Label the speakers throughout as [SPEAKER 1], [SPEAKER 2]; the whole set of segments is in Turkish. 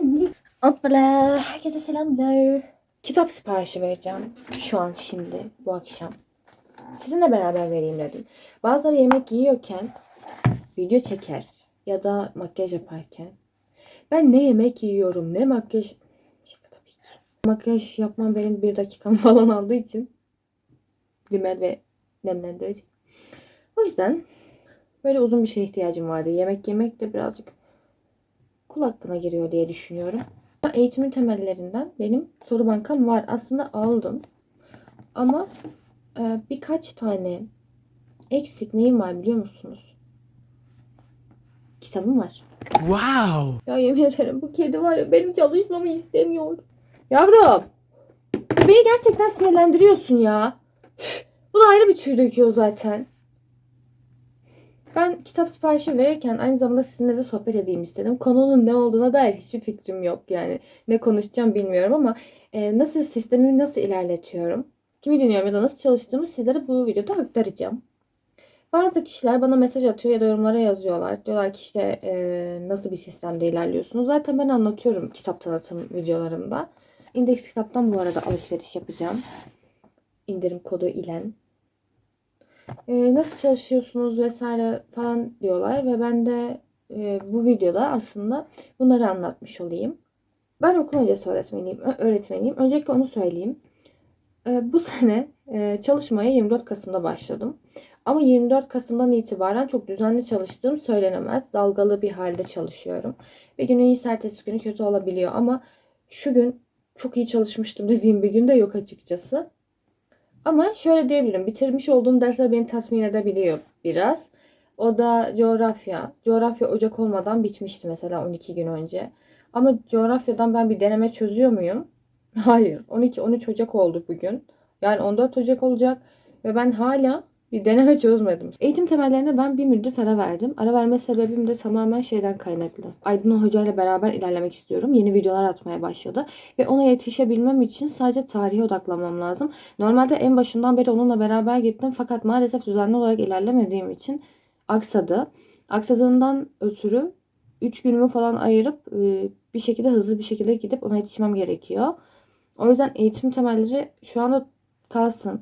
[SPEAKER 1] Anne. Hoppala. Herkese selamlar. Kitap siparişi vereceğim. Şu an şimdi. Bu akşam. Sizinle beraber vereyim dedim. Bazıları yemek yiyorken video çeker. Ya da makyaj yaparken. Ben ne yemek yiyorum ne makyaj... Şaka tabii ki. Makyaj yapmam benim bir dakikamı falan aldığı için. Rimel ve nemlendirici. O yüzden böyle uzun bir şeye ihtiyacım vardı. Yemek yemek de birazcık kul hakkına giriyor diye düşünüyorum. Eğitimin temellerinden benim soru bankam var. Aslında aldım. Ama e, birkaç tane eksik neyim var biliyor musunuz? Kitabım var.
[SPEAKER 2] Wow!
[SPEAKER 1] Ya yemin ederim bu kedi var ya benim çalışmamı istemiyor. Yavrum. Beni gerçekten sinirlendiriyorsun ya. Bu da ayrı bir tüy döküyor zaten. Ben kitap siparişi verirken aynı zamanda sizinle de sohbet edeyim istedim. Konunun ne olduğuna dair hiçbir fikrim yok. Yani ne konuşacağım bilmiyorum ama e, nasıl sistemimi nasıl ilerletiyorum, kimi dinliyorum ya da nasıl çalıştığımı sizlere bu videoda aktaracağım. Bazı kişiler bana mesaj atıyor ya da yorumlara yazıyorlar. Diyorlar ki işte e, nasıl bir sistemde ilerliyorsunuz. Zaten ben anlatıyorum kitap tanıtım videolarımda. İndeks kitaptan bu arada alışveriş yapacağım. İndirim kodu ile. E, nasıl çalışıyorsunuz vesaire falan diyorlar ve ben de e, bu videoda aslında bunları anlatmış olayım. Ben okul öncesi öğretmeniyim. öğretmeniyim. Öncelikle onu söyleyeyim. E, bu sene e, çalışmaya 24 Kasım'da başladım. Ama 24 Kasım'dan itibaren çok düzenli çalıştığım söylenemez. Dalgalı bir halde çalışıyorum. Bir gün iyi ertesi günü kötü olabiliyor ama şu gün çok iyi çalışmıştım dediğim bir gün de yok açıkçası. Ama şöyle diyebilirim. Bitirmiş olduğum dersler beni tatmin edebiliyor biraz. O da coğrafya. Coğrafya Ocak olmadan bitmişti mesela 12 gün önce. Ama coğrafyadan ben bir deneme çözüyor muyum? Hayır. 12-13 Ocak oldu bugün. Yani 14 Ocak olacak. Ve ben hala bir deneme çözmedim. Eğitim temellerine ben bir müddet ara verdim. Ara verme sebebim de tamamen şeyden kaynaklı. Aydın Hoca ile beraber ilerlemek istiyorum. Yeni videolar atmaya başladı. Ve ona yetişebilmem için sadece tarihe odaklanmam lazım. Normalde en başından beri onunla beraber gittim. Fakat maalesef düzenli olarak ilerlemediğim için aksadı. Aksadığından ötürü 3 günümü falan ayırıp e, bir şekilde hızlı bir şekilde gidip ona yetişmem gerekiyor. O yüzden eğitim temelleri şu anda kalsın.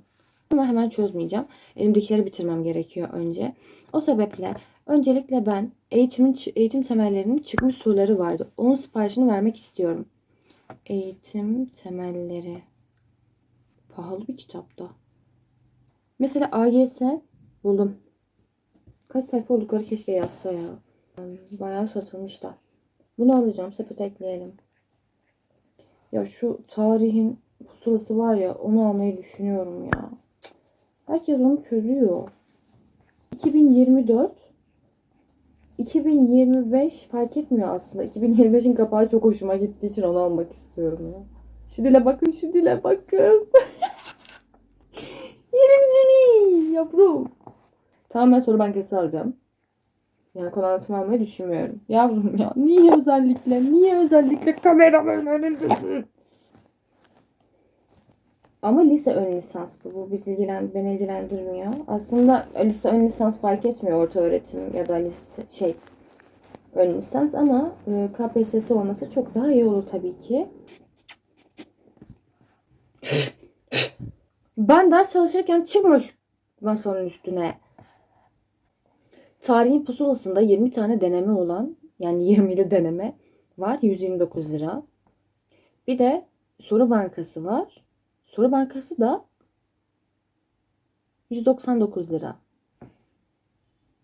[SPEAKER 1] Ama hemen çözmeyeceğim. Elimdekileri bitirmem gerekiyor önce. O sebeple öncelikle ben eğitimin eğitim temellerinin çıkmış soruları vardı. Onun siparişini vermek istiyorum. Eğitim temelleri. Pahalı bir kitapta. Mesela AGS buldum. Kaç sayfa oldukları keşke yazsa ya. Bayağı satılmışlar. Bunu alacağım. Sepete ekleyelim. Ya şu tarihin pusulası var ya onu almayı düşünüyorum ya. Herkes onu çözüyor. 2024 2025 fark etmiyor aslında. 2025'in kapağı çok hoşuma gittiği için onu almak istiyorum ya. Şu dile bakın, şu dile bakın. Yerim seni yavrum. Tamam ben soru bankası alacağım. Yani konu anlatımı almayı düşünmüyorum. Yavrum ya niye özellikle niye özellikle kameramın önündesin? Ama lise ön lisans bu. Bu bizi ilgilen, beni ilgilendirmiyor. Aslında lise ön lisans fark etmiyor orta öğretim ya da lise şey ön lisans ama e, KPSS olması çok daha iyi olur tabii ki. Ben ders çalışırken çıkma şu masanın üstüne. Tarihin pusulasında 20 tane deneme olan yani 20'li deneme var. 129 lira. Bir de soru bankası var. Soru bankası da 199 lira.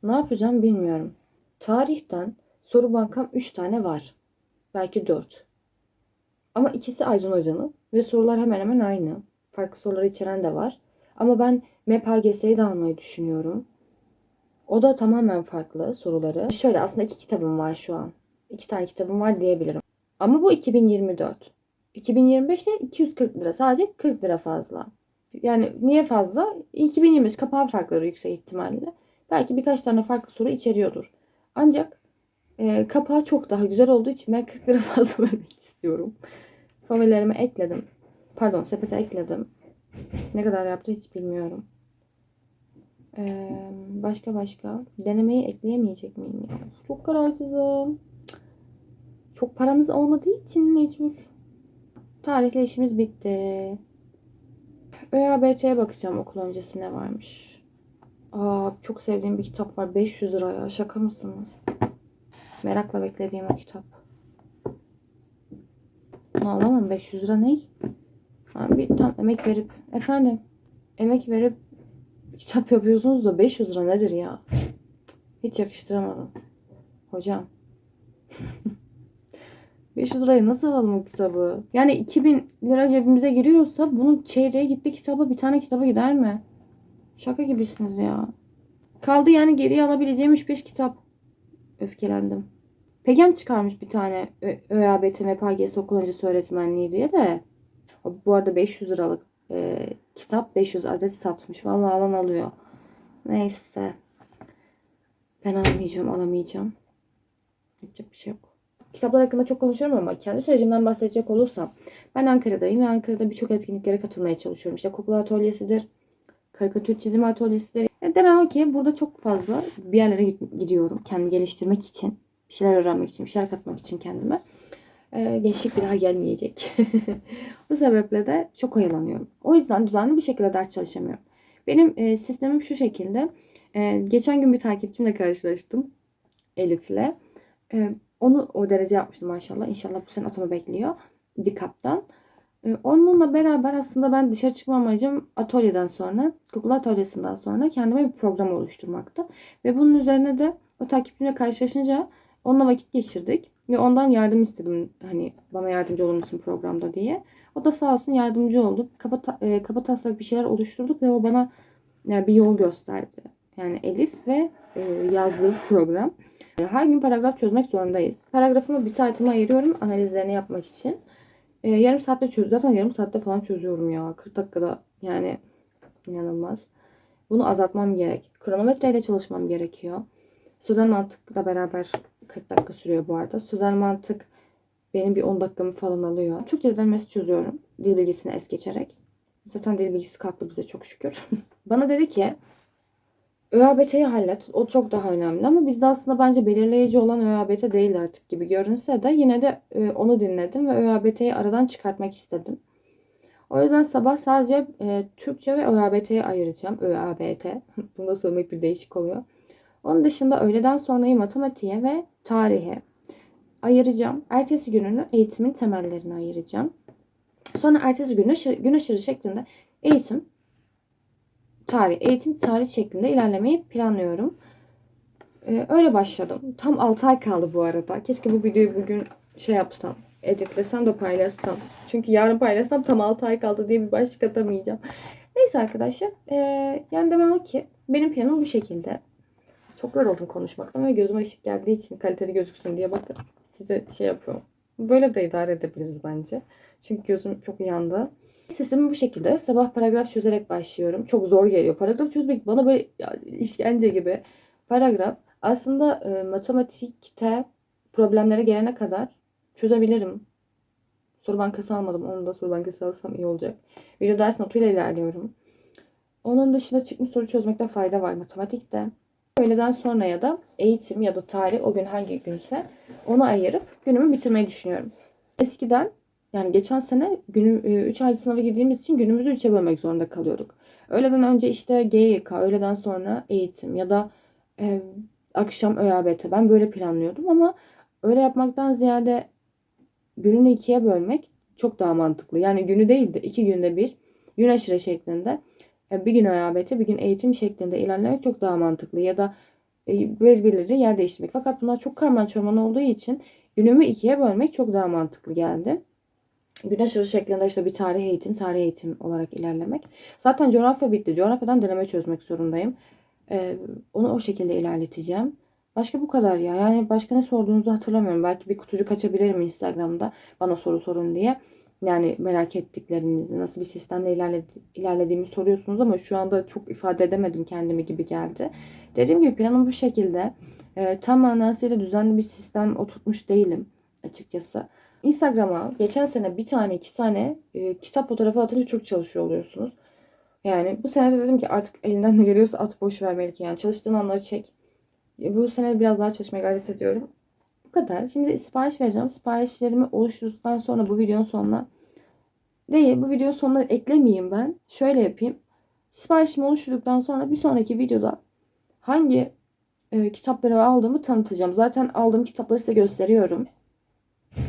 [SPEAKER 1] Ne yapacağım bilmiyorum. Tarihten soru bankam 3 tane var. Belki 4. Ama ikisi Aycan Hoca'nın ve sorular hemen hemen aynı. Farklı soruları içeren de var. Ama ben MEP AGS'yi de almayı düşünüyorum. O da tamamen farklı soruları. Şöyle aslında iki kitabım var şu an. İki tane kitabım var diyebilirim. Ama bu 2024. 2025'te 240 lira. Sadece 40 lira fazla. Yani niye fazla? 2025 kapağı farkları yüksek ihtimalle. Belki birkaç tane farklı soru içeriyordur. Ancak e, kapağı çok daha güzel olduğu için ben 40 lira fazla vermek istiyorum. Favorilerime ekledim. Pardon sepete ekledim. Ne kadar yaptı hiç bilmiyorum. Ee, başka başka. Denemeyi ekleyemeyecek miyim ya? Çok kararsızım. Çok paramız olmadığı için mecbur. Tarihle işimiz bitti. ÖABT'ye bakacağım okul öncesi ne varmış. Aa, çok sevdiğim bir kitap var. 500 lira ya. Şaka mısınız? Merakla beklediğim o kitap. Bunu alamam. 500 lira ne? Ha, bir tam emek verip efendim emek verip kitap yapıyorsunuz da 500 lira nedir ya? Hiç yakıştıramadım. Hocam. 500 liraya nasıl alalım o kitabı? Yani 2000 lira cebimize giriyorsa bunun çeyreğe gitti kitaba bir tane kitaba gider mi? Şaka gibisiniz ya. Kaldı yani geriye alabileceğim 3-5 kitap. Öfkelendim. Pegem çıkarmış bir tane ÖABT MPGS okul öncesi öğretmenliği diye de. Bu arada 500 liralık e, kitap 500 adet satmış. Vallahi alan alıyor. Neyse. Ben alamayacağım, alamayacağım. Yapacak bir şey yok. Kitaplar hakkında çok konuşuyorum ama kendi sürecimden bahsedecek olursam ben Ankara'dayım ve Ankara'da birçok etkinliklere katılmaya çalışıyorum. İşte kukla atölyesidir, karikatür çizimi atölyesidir. E, demem o ki burada çok fazla bir yerlere gidiyorum. Kendimi geliştirmek için, bir şeyler öğrenmek için, bir şeyler katmak için kendime. E, gençlik bir daha gelmeyecek. Bu sebeple de çok oyalanıyorum. O yüzden düzenli bir şekilde ders çalışamıyorum. Benim e, sistemim şu şekilde. E, geçen gün bir takipçimle karşılaştım. Elif'le. E, onu o derece yapmıştım maşallah. İnşallah bu sene atama bekliyor. Dikap'tan. E, onunla beraber aslında ben dışarı çıkma amacım atölyeden sonra, Google atölyesinden sonra kendime bir program oluşturmaktı. Ve bunun üzerine de o takipçimle karşılaşınca onunla vakit geçirdik. Ve ondan yardım istedim. Hani bana yardımcı olur musun programda diye. O da sağ olsun yardımcı oldu. Kaba, e, kaba taslak bir şeyler oluşturduk ve o bana yani bir yol gösterdi. Yani Elif ve e, yazdığı program. Her gün paragraf çözmek zorundayız. Paragrafımı bir saatimi ayırıyorum analizlerini yapmak için. E, yarım saatte çöz. Zaten yarım saatte falan çözüyorum ya. 40 dakikada yani inanılmaz. Bunu azaltmam gerek. Kronometreyle çalışmam gerekiyor. Sözel mantıkla beraber 40 dakika sürüyor bu arada. Sözel mantık benim bir 10 dakikamı falan alıyor. Türkçe denemesi çözüyorum. Dil bilgisini es geçerek. Zaten dil bilgisi kalktı bize çok şükür. Bana dedi ki ÖABT'yi hallet. O çok daha önemli ama bizde aslında bence belirleyici olan ÖABT değil artık gibi görünse de yine de e, onu dinledim ve ÖABT'yi aradan çıkartmak istedim. O yüzden sabah sadece e, Türkçe ve ÖABT'yi ayıracağım. ÖABT. Bunu da söylemek bir değişik oluyor. Onun dışında öğleden sonrayı matematiğe ve tarihe ayıracağım. Ertesi gününü eğitimin temellerine ayıracağım. Sonra ertesi günü gün aşırı şeklinde eğitim, tarih, eğitim tarih şeklinde ilerlemeyi planlıyorum. Ee, öyle başladım. Tam 6 ay kaldı bu arada. Keşke bu videoyu bugün şey yapsam, editlesem de paylaşsam. Çünkü yarın paylaşsam tam 6 ay kaldı diye bir başlık atamayacağım. Neyse arkadaşlar. ee, yani demem o ki benim planım bu şekilde. Çok yoruldum konuşmaktan ve gözüme ışık geldiği için kaliteli gözüksün diye bakın size şey yapıyorum. Böyle de idare edebiliriz bence. Çünkü gözüm çok yandı. Sistemi bu şekilde. Sabah paragraf çözerek başlıyorum. Çok zor geliyor. Paragraf çözmek bana böyle ya, işkence gibi. Paragraf aslında e, matematikte problemlere gelene kadar çözebilirim. Soru bankası almadım. Onu da soru bankası alsam iyi olacak. Video ders notuyla ilerliyorum. Onun dışında çıkmış soru çözmekte fayda var matematikte. Öğleden sonra ya da eğitim ya da tarih o gün hangi günse onu ayırıp günümü bitirmeyi düşünüyorum. Eskiden yani geçen sene günü 3 ay sınava girdiğimiz için günümüzü 3'e bölmek zorunda kalıyorduk. Öğleden önce işte GYK, öğleden sonra eğitim ya da e, akşam ÖABT. Ben böyle planlıyordum ama öyle yapmaktan ziyade gününü ikiye bölmek çok daha mantıklı. Yani günü değil de iki günde bir gün aşırı şeklinde e, bir gün ÖABT bir gün eğitim şeklinde ilerlemek çok daha mantıklı. Ya da e, birbirleri yer değiştirmek. Fakat bunlar çok karman çorman olduğu için günümü ikiye bölmek çok daha mantıklı geldi. Gün aşırı şeklinde işte bir tarih eğitim, tarih eğitim olarak ilerlemek. Zaten coğrafya bitti. Coğrafyadan deneme çözmek zorundayım. Ee, onu o şekilde ilerleteceğim. Başka bu kadar ya. Yani başka ne sorduğunuzu hatırlamıyorum. Belki bir kutucuk açabilirim Instagram'da bana soru sorun diye. Yani merak ettiklerinizi, nasıl bir sistemle ilerledi, ilerlediğimi soruyorsunuz ama şu anda çok ifade edemedim kendimi gibi geldi. Dediğim gibi planım bu şekilde. Ee, tam manasıyla düzenli bir sistem oturtmuş değilim açıkçası. Instagram'a geçen sene bir tane iki tane e, kitap fotoğrafı atınca çok çalışıyor oluyorsunuz. Yani bu sene de dedim ki artık elinden ne geliyorsa at boş ver Melike yani çalıştığın anları çek. E, Bu sene biraz daha çalışmaya gayret ediyorum. Bu kadar. Şimdi sipariş vereceğim. Siparişlerimi oluşturduktan sonra bu videonun sonuna değil bu videonun sonuna eklemeyeyim ben. Şöyle yapayım. Siparişimi oluşturduktan sonra bir sonraki videoda hangi e, kitapları aldığımı tanıtacağım. Zaten aldığım kitapları size gösteriyorum.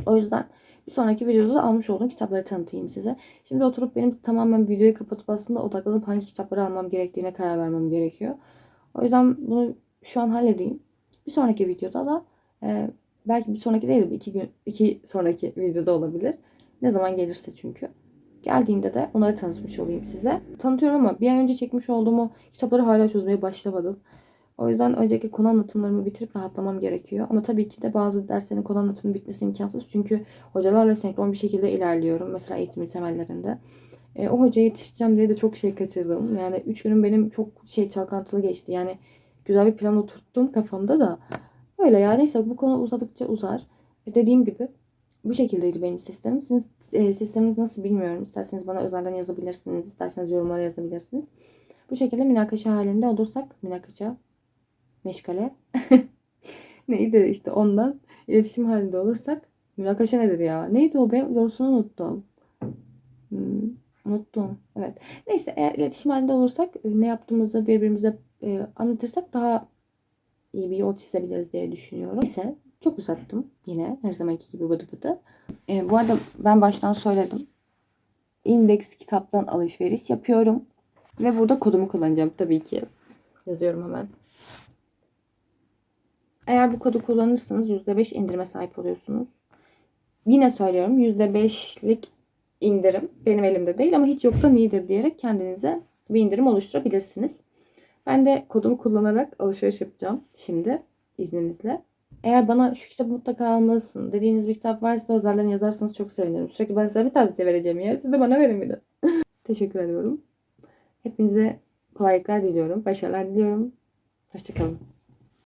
[SPEAKER 1] O yüzden bir sonraki videoda da almış olduğum kitapları tanıtayım size. Şimdi oturup benim tamamen videoyu kapatıp aslında odaklanıp hangi kitapları almam gerektiğine karar vermem gerekiyor. O yüzden bunu şu an halledeyim. Bir sonraki videoda da e, belki bir sonraki değil de iki gün iki sonraki videoda olabilir. Ne zaman gelirse çünkü. Geldiğinde de onları tanıtmış olayım size. Tanıtıyorum ama bir ay önce çekmiş olduğum kitapları hala çözmeye başlamadım. O yüzden öncelikle konu anlatımlarımı bitirip rahatlamam gerekiyor. Ama tabii ki de bazı derslerin konu anlatımı bitmesi imkansız. Çünkü hocalarla senkron bir şekilde ilerliyorum. Mesela eğitimin temellerinde. E, o hocaya yetişeceğim diye de çok şey kaçırdım. Yani 3 günüm benim çok şey çalkantılı geçti. Yani güzel bir plan oturttum kafamda da. Öyle ya neyse bu konu uzadıkça uzar. E, dediğim gibi bu şekildeydi benim sistemim. Sizin e, sisteminiz nasıl bilmiyorum. İsterseniz bana özelden yazabilirsiniz. isterseniz yorumlara yazabilirsiniz. Bu şekilde münakaşa halinde olursak münakaşa meşgale neydi işte ondan iletişim halinde olursak münakaşa nedir ya? Neydi o ben doğrusunu unuttum. Hmm, unuttum. Evet. Neyse eğer iletişim halinde olursak e, ne yaptığımızı birbirimize e, anlatırsak daha iyi bir yol çizebiliriz diye düşünüyorum. Neyse çok uzattım yine her zamanki gibi bıdı bıdı. E, bu arada ben baştan söyledim. Index kitaptan alışveriş yapıyorum. Ve burada kodumu kullanacağım tabii ki. Yazıyorum hemen. Eğer bu kodu kullanırsanız %5 indirime sahip oluyorsunuz. Yine söylüyorum %5'lik indirim benim elimde değil ama hiç yoktan iyidir diyerek kendinize bir indirim oluşturabilirsiniz. Ben de kodumu kullanarak alışveriş yapacağım şimdi izninizle. Eğer bana şu kitabı mutlaka almalısın dediğiniz bir kitap varsa özelden yazarsanız çok sevinirim. Sürekli ben size bir tavsiye vereceğim ya. Siz de bana verin bir de. Teşekkür ediyorum. Hepinize kolaylıklar diliyorum. Başarılar diliyorum. Hoşçakalın.